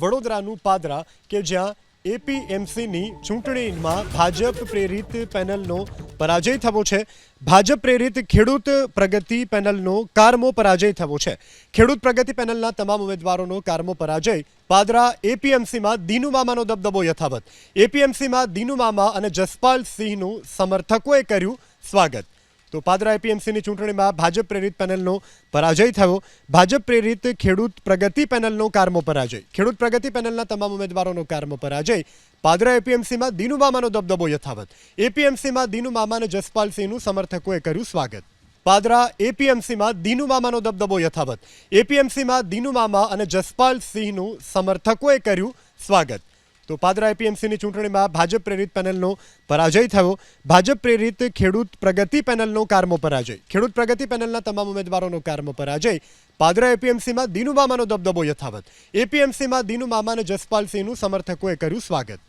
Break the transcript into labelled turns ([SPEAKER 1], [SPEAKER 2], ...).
[SPEAKER 1] વડોદરાનું પાદરા કે જ્યાં એપીએમસીની ચૂંટણીમાં ભાજપ પ્રેરિત પેનલનો પરાજય થવો છે. ભાજપ પ્રેરિત ખેડૂત પ્રગતિ પેનલનો કારમો પરાજય થવો છે. ખેડૂત પ્રગતિ પેનલના તમામ ઉમેદવારોનો કારમો પરાજય. પાદરા એપીએમસીમાં દીનુ મામાનો દબદબો યથાવત. એપીએમસીમાં દીનુ મામા અને જસપાલ સિંહનું સમર્થકોએ કર્યું સ્વાગત. તો પાદરા એપીએમસીની ચૂંટણીમાં ભાજપ પ્રેરિત પેનલનો પરાજય થયો. ભાજપ પ્રેરિત ખેડૂત પ્રગતિ પેનલનો કારમો પરાજય. ખેડૂત પ્રગતિ પેનલના તમામ ઉમેદવારોનો કારમો પરાજય. પાદરા એપીએમસીમાં દીનુમામાનો દબદબો યથાવત. એપીએમસીમાં દીનુ મામા અને જસપાલસિંહનું સમર્થકોએ કર્યું સ્વાગત. પાદરા એપીએમસીમાં દીનુ મામાનો દબદબો યથાવત. એપીએમસીમાં દીનુ મામા અને જસપાલ સિંહનું સમર્થકોએ કર્યું સ્વાગત. તો પાદરા એપીએમસીની ચૂંટણીમાં ભાજપ પ્રેરિત પેનલનો પરાજય થયો. ભાજપ પ્રેરિત ખેડૂત પ્રગતિ પેનલનો કારમો પરાજય. ખેડૂત પ્રગતિ પેનલના તમામ ઉમેદવારોનો કારમો પરાજય. પાદરા એપીએમસીમાં દીનુ મામાનો દબદબો યથાવત. એપીએમસીમાં દીનુ મામા અને જસપાલ સિંહનું સમર્થકોએ કર્યું સ્વાગત.